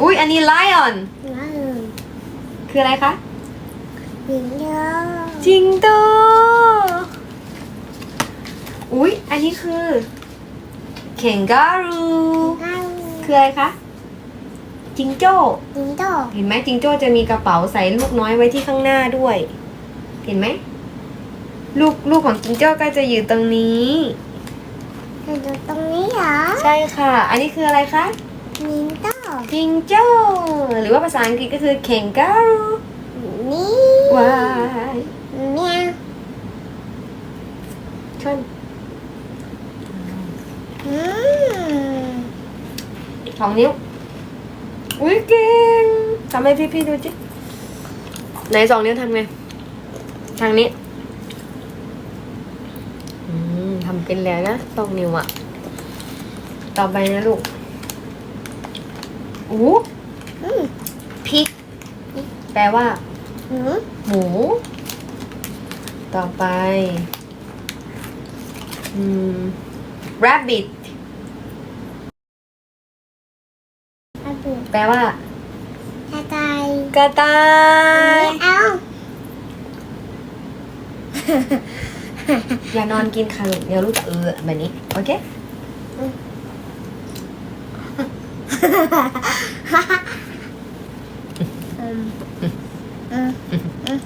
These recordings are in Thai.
อุ้ยอันนี้ lion นั่นคืออะไรคะหินเยอะจิงโตอุ้ยอันนี้คือ kangaroo นั่นคืออะไรคะจิงโจ้หินโตเห็นไหมจิงโจ้จะมีกระเป๋าใส่ลูกน้อยไว้ที่ข้างหน้าด้วย เห็นไหมลูกลูกของจิงโจ้ก็จะอยู่ตรงนี้ อยู่ตรงนี้เหรอใช่ค่ะ อันนี้คืออะไรคะหินโต จิงโจ้หรือว่าภาษาอังกฤษก็คือ kangaroo นี่ว้ายแมวชนอืมสองนิ้ว อุ้ยเก่งทำให้พี่พี่ๆดูจิไหนสองนิ้วทำไง ทางนี้อืมทำเป็นแล้วนะสองนิ้วอะต่อไปนะลูก อู้อืมพริก แปลว่าหนูหมู ต่อไป อืม rabbit กระดูกแปลว่า กระต่ายกระต่ายไม่เอาอย่านอนกินค่ะลูกเดี๋ยวลูกจะเออแบบนี้ โอเค อืมอืม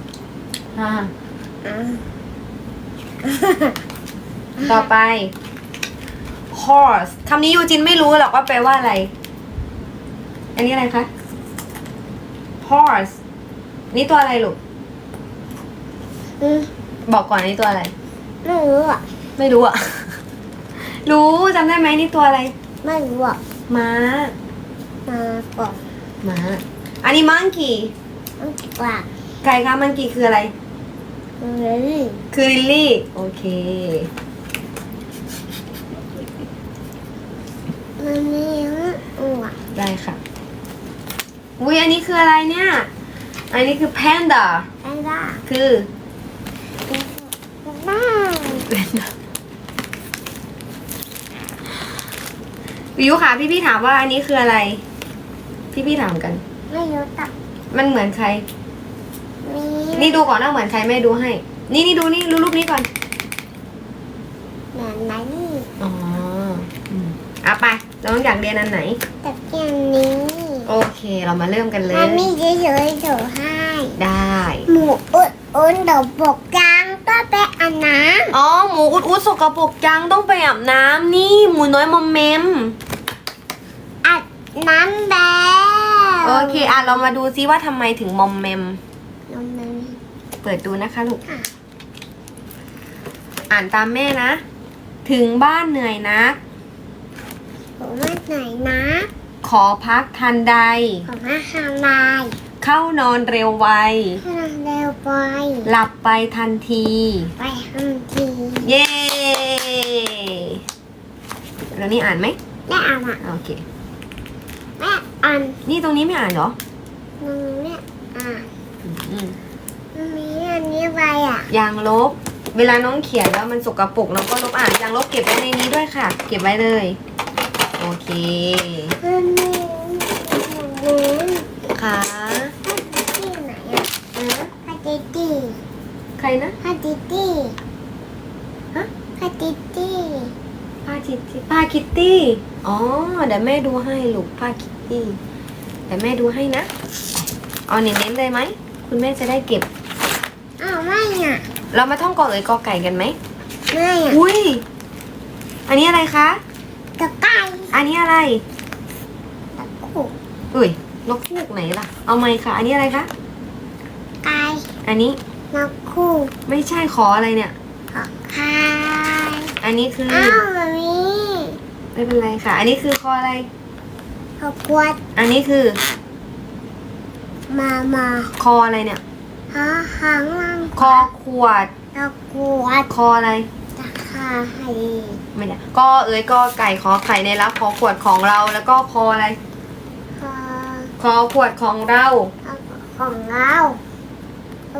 อ่าอืมต่อไป horse คำนี้ยูจินไม่รู้หรอกว่าแปลว่าอะไร อันนี้อะไรคะ horse นี่ตัวอะไรลูก อืมบอกก่อนอันนี้ตัวอะไร ไม่รู้อะ ไม่รู้อะ รู้จำได้ไหมนี่ตัวอะไร ไม่รู้อะ ม้า มาก่อนม้า อันนี้ monkey มันกว่าใครคะ monkey คืออะไร เลยคือลิลลี่ โอเค มันมีอ้วกได้ค่ะ อุ้ยอันนี้คืออะไรเนี่ย อันนี้คือ panda ไอ้บ้าคือบ้าวิวค่ะ พี่พี่ๆถามว่าอันนี้คืออะไร พี่พี่ๆถามกัน ไม่รู้ตักมันเหมือนใคร มี นี่ดูก่อนว่าเหมือนใครไม่ดูให้ นี่นี่ดูนี่ดูรูปนี้ก่อน เหมือนไหนนี่อ๋ออืมอะไปน้องอยากเรียนอันไหน แต่เพียงนี้โอเค เรามาเริ่มกันเลย มันมีเฉยๆเดี๋ยวให้ ได้ หมูอุดอุนเดี๋ยวบกยางก็ไปอาบน้อ๋อหมูอุดอุดสกปรกจังต้องไปอาบน้ำนี่หมูน้อยมอมเมมำอาบน้ำแบโอเคอะเรามาดูซิว่าทำไมถึงมอมเมม น้ำมันเปิดดูนะคะลูก ค่ะ อ่านตามแม่นะ ถึงบ้านเหนื่อยนัก ผมมาไหนนะขอพักทันใด ผมมาทำลายเข้านอนเร็วไว ให้เราเร็วไปหลับไปทันที ไปทำทีเย้แล้วนี่อ่านไหมแม่อ่านอะโอเค แม่อ่านนี่ตรงนี้ไม่อ่านเหรอมันแม่อ่านอื มีอันนี้ไปอะ ยางลบ เวลาน้องเขียนแล้วมันสกปรกน้องก็ลบอ่านยางลบเก็บไว้ในนี้ด้วยค่ะ เก็บไว้เลย โอเค มันมีอย่างนี้ค่ะที่ไหนอะพาติตี้ใครนะพาติตี้ฮะพาติตี้ผ้าคิตตี้ผ้าคิตตี้ อ๋อ เดี๋ยวแม่ดูให้ลูกผ้าคิตตี้ เดี๋ยวแม่ดูให้นะ เอาเน้นๆเลยไหม คุณแม่จะได้เก็บ อ้าวไม่อะ เรามาท่องกอเอ๋ยกอไก่กันไหมไม่อะอุ้ยอันนี้อะไรคะตะไคร้อันนี้อะไรตะกุกอุ้ยนกคูกไหนล่ะ เอาไหมค่ะ อันนี้อะไรคะไก่อันนี้นกคู่ไม่ใช่ขออะไรเนี่ยขอไข่อันนี้คือออ้าวมันมีไม่เป็นไรค่ะ อันนี้คือคออะไรขอขวดอันนี้คือ มามาคออะไรเนี่ย หาหางลังคอขวด ตะกรวดคออะไร ตะคาให้ไม่ได้กอเอ๋ยกอไก่ขอไข่ในรับขอขวดของเราแล้วก็คออะไรขอคอขวดของเรา ของเรา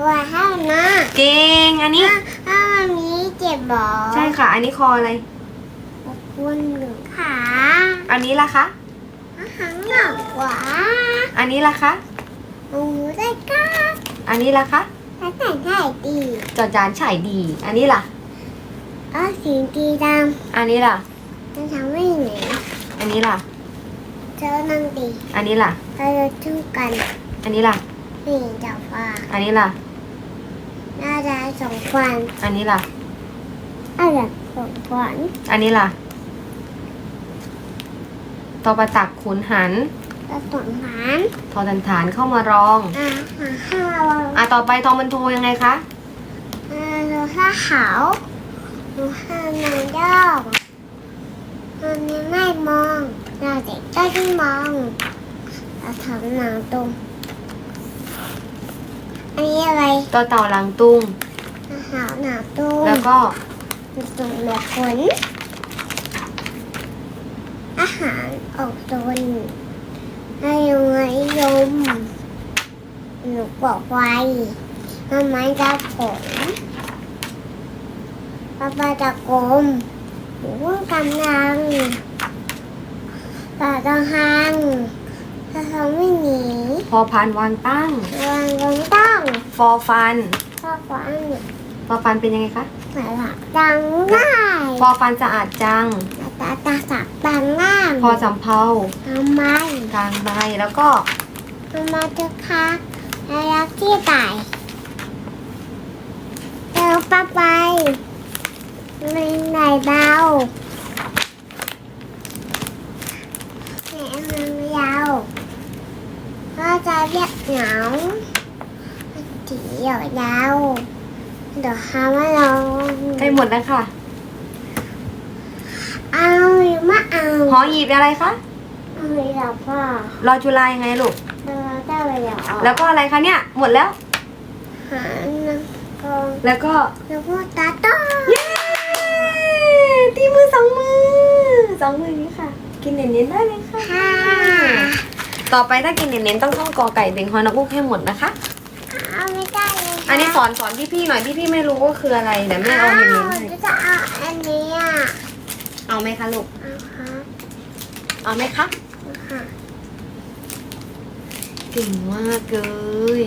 ไว้ให้นะเก่งอันนี้ ถ้าถ้ามันมีเจ็บบอกใช่ค่ะ อันนี้คออะไรขอบคุณหนึ่งขาอันนี้ล่ะคะอาหหันหลังขวาอันนี้ล่ะคะ หนูได้ก้าอันนี้ล่ะคะถ้าแต่งได้ดีจอจานฉายดี อันนี้ล่ะ เอาสีดีดอันนี้ล่ะำจะทำไม่เหนื่อยอันนี้ล่ะ เจอนั่งดีอันนี้ล่ะ เราจะชู้กันอันนี้ล่ะนี่เจ้าฟ้าอันนี้ล่ะ น่าจะสองฟันอันนี้ล่ะ อะไรสองฟันอันนี้ล่ะตอประตักขุนหัน แล้วสองฟันทอตันฐานเข้ามารอง อ่าห้าวันอะต่อไปทองมันโทยังไงคะอ่าหนูห้าขาวหนูห้าหนังย่องอันนี้ไม่มองเราเด็กก็ที่มองเราทำหนังตรงอันนี้อะไรต่อเต่าหลังตุงอาหารหนังตรงแล้วก็ตรงแบบขนอาหารออกตน อายุไงยมหนูบอกไว้ทำไมจะผลป้าป้าจะกลมหนูพิ่งกำลังป้าต้องหังถ้าเขาไม่หนีพอพานวางตั้ง วางลงต้งฟอฟัน พ่อฟังฟอฟันเป็นยังไงคะ หมาหลับดังง่ายฟอฟันสะอาดจัง ตาตาสักดังง่ายพอสำเพาทำไมกลางใบแล้วก็ทำไมจะคักระยะที่ตายเร็วป้าไปไม่ไหนเบาแหมมันยาวก็จะเรียกเหงาถียวยาวเดี๋ยวหาว่าเราใกล้หมดแล้วค่ะ เอาหรือไม่เอา หอหยิบอะไรคะเอาเลยเหรอพ่อรอจุฬายังไงลูกเราได้เลยเหรอแล้วก็อะไรคะเนี่ย หมดแล้วหาหนังกองแล้วก็แล้วก็ตาโต้เย้ตีมือสองมือสองมือนี้ค่ะ กินเน้นๆได้เลยค่ะค่ะต่อไปถ้ากินเน้นๆต้องท่องกอไก่เต็งฮอยนกอุกให้หมดนะคะเอาไม่ได้เลยอันนี้สอนสอนพี่ๆหน่อยพี่ๆไม่รู้ว่าคืออะไรเดี๋ยวแม่เอาเน้นๆให้จะจะเอาอันนี้อะเอาไหมคะลูกเอาค่ะ เอาไหมคะเอาค่ะเก่งมากเลย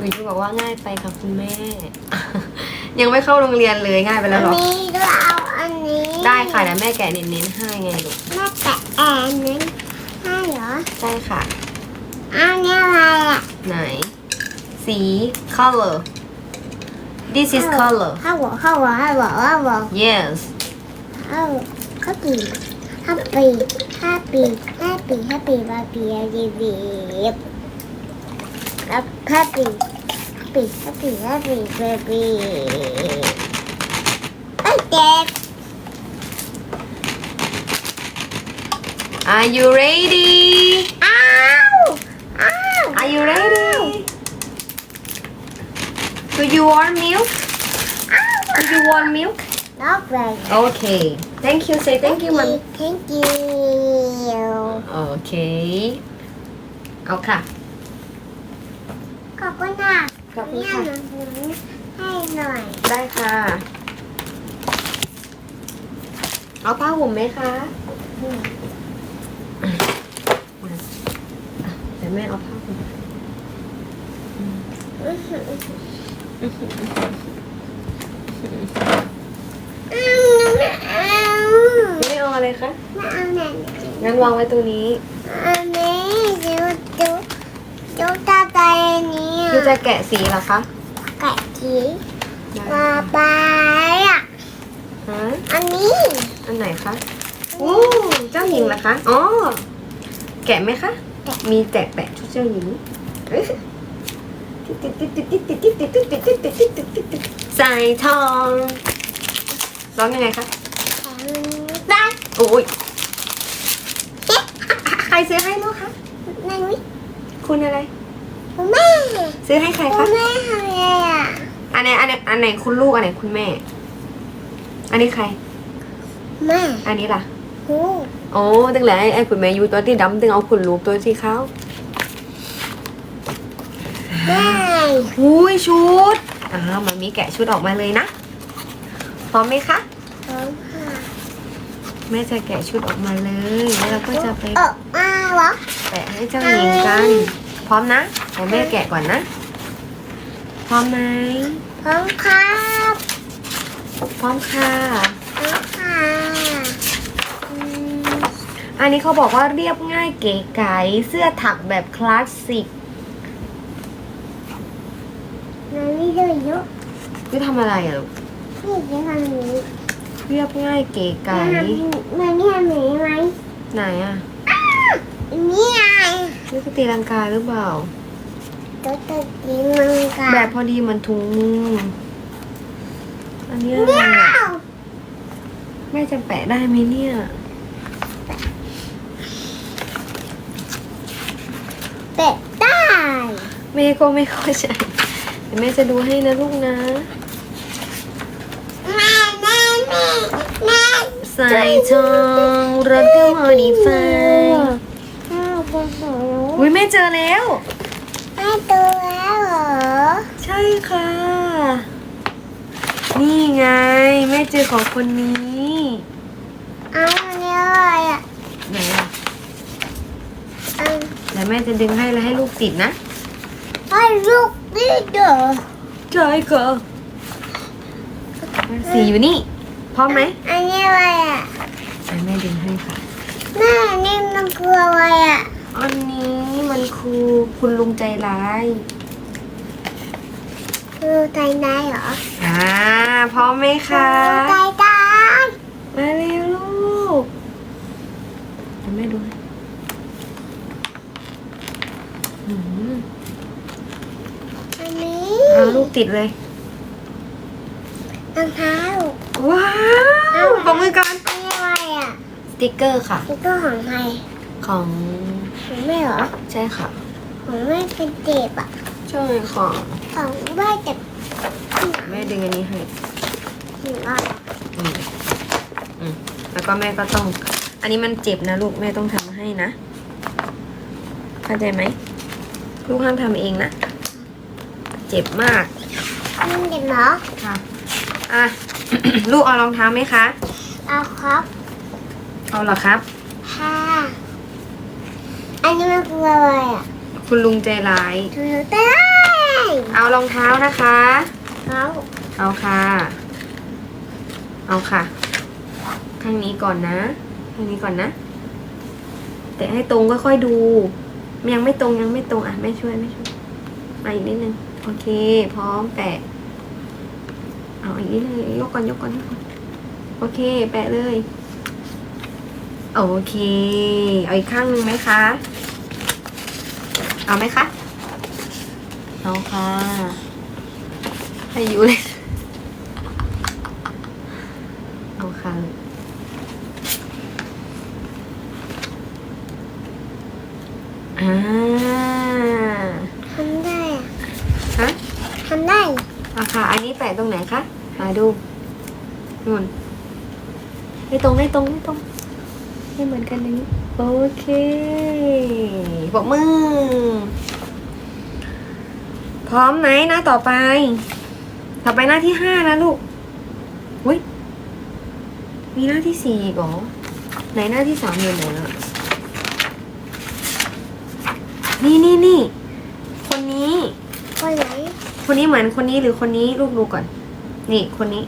หนูจะบอกว่าง่ายไปค่ะคุณแม่ ยังไม่เข้าโรงเรียนเลยง่ายไปอัแล้วนเหรอนี้ด้วยเอาอันนี้ได้ค่ะเดี๋ยวแม่แกะเน้นๆให้ไงลูก แม่แปะแอนนี้ให้เหรอใช่ค่ะ อันนี้อะไรอะไหน สี color this is color ข้าวหัวข้าวหัวข้าวหัวข้าวหัว yes ข้าวข้าว happy, happy, happy, happy, happy, happy, happy, happy, happy, happy, happy, happy. Okay. Are you ready? Ow! Ow! Are you ready? Do you want milk? Do you want milk? Not ready. Okay. Thank you say thank you มัน thank you โอเค เอาค่ะ ขอบคุณค่ะขอบคุณเนี่ยค่ะหนูให้หน่อยได้ค่ะ เอาผ้าห่มไหมคะอะเดี๋ยวแม่เอาผ้าห่มอ้าวไม่เอา ไม่เอาอะไรคะ ไม่เอาไหนงั้นวางไว้ตรงนี้อันนี้ดูดูดูตาใจอันนี้คือจะอะแกะสีเหรอคะไก่จีได้มาบายอะฮะอันนี้ อันไหนคะโอ้เจ้าหญิงเหรอคะ อ๋อ แกะไหมคะ มีแจกแปะชุดเจ้าหญิงใส่ทองร้องยังไงคะแถมได้ โอ้ยใครซื้อให้ลูกคะในวิคุณอะไร คุณแม่ซื้อให้ใครคุคะณแม่ทำอะไรอะอันไหนอันไหนอันไหนคุณลูกอันไหนคุณแม่ อันนี้ใคร แม่ อันนี้ล่ะหูอ๋อตั้งแต่ไอ้ไอ้คุณแม่อยู่ตัวที่ดำตึงเอาคุณลูกตัวที่เขาแม่หุยชุดอ้าวมันมีแกะชุดออกมาเลยนะพร้อมไหมคะพร้อมค่ะ แม่จะแกะชุดออกมาเลยแล้วเราก็จะไปออกมาเหรอแปะให้เจ้าหญิงกัน พร้อมนะเดี๋ยวแม่แกะก่อนนะ พร้อมไหมพร้อมครับพร้อมค่ะพร้อมค่ะอืมอันนี้เขาบอกว่าเรียบง่ายเก๋ไก๋เสื้อถักแบบคลาสสิกมันไม่ได้เยอะคือทำอะไรอะลูกนี่จะทำนี้เรียบง่ายเก๋ไก๋มันไม่ทำนี้ไหมไหนอะนี่ไงนี่คือตีลังกาหรือเปล่าตัวตัวนี้มันกัแบบพอดีเหมือนถุงมืออันนี้อะไรเนี้อะวแม่จะแปะได้ไหมเนี่ยเป็ดได้แม่ก็ไม่เข้าใจเดี๋ยวแม่จะดูให้นะลูกนะแม่ แม่แม่แม่ใส่ทองรถก็พอดีไฟอ้าวเป็นหนูอุ้ยแม่เจอแล้วไม่ตัวแล้วเหรอ ใช่ค่ะ นี่ไง แม่เจอของคนนี้เอาอันนี้อะไรอะไหนอะอันเดี๋ยวแม่จะดึงให้แล้วให้ลูกติดนะ ให้ลูกนี่เด้อใช่ค่ะสีอยู่นี่ พร้อมไหมอันนี้อะไรอะอะแม่ดึงให้ค่ะ แม่นี่มันคืออะไรอะอันนี้มันคือคุณลุงใจร้าย คือไตได้เหรออ่าพร้อมไหมคะ ไตได้มาเร็วลูกเดี๋ยวแม่ดูให้อืมอันนี้เอาลูกติดเลยรองเท้า ว้าวปมมือก่อนอันนี้อะไรอะสติกเกอร์ค่ะ นี่ก็ของใครของของแม่เหรอ ใช่ค่ะ ของแม่เป็นเจ็บอะ ใช่ค่ะ ของแม่เจ็บแม่ดึงอันนี้ให้หนึ่งอะอืมอืมแล้วก็แม่ก็ต้อง อันนี้มันเจ็บนะลูกแม่ต้องทำให้นะ เข้าใจไหมลูกห้ามทำเองนะ เจ็บมาก มันเจ็บเหรอ ค่ะ อะ ลูกเอารองเท้าไหมคะ เอาครับเอาเหรอครับ ค่ะ อันนี้มันคืออะไรอะคุณลุงใจร้ายถือได้เอารองเท้านะคะเขาเอาค่ะ เอาค่ะ ข้างนี้ก่อนนะ ข้างนี้ก่อนนะ แต่ให้ตรงค่อยๆดู ยังไม่ตรงยังไม่ตรงอะแม่ช่วยแม่ช่วยมาอีกนิดนึง โอเค พร้อมแปะ เอาอันนี้เลยยกก่อนยกก่อนยกก่อนโอเค แปะเลย โอเค เอาอีกข้างหนึ่งไหมคะ เอาไหมคะ เอาค่ะให้อยู่เลย เอาค่ะ อ่า ทำได้อะ ฮะ ทำได้ เอาค่ะ อันนี้แปะตรงไหนคะมา ดูนู่นไม่ตรงไม่ตรงไม่ตรงไม่เหมือนกันอย่างนี้ โอเคปรบมือ พร้อมไหมหน้าต่อไป ต่อไปหน้าที่ห้านะลูกอุ้ยมีหน้าที่สี่อีกเหรอไหนหน้าที่สามอยู่ไหนอะนี่นี่นี่คนนี้ คนไหน คนนี้เหมือนคนนี้หรือคนนี้ลูกดูก่อน นี่คนนี้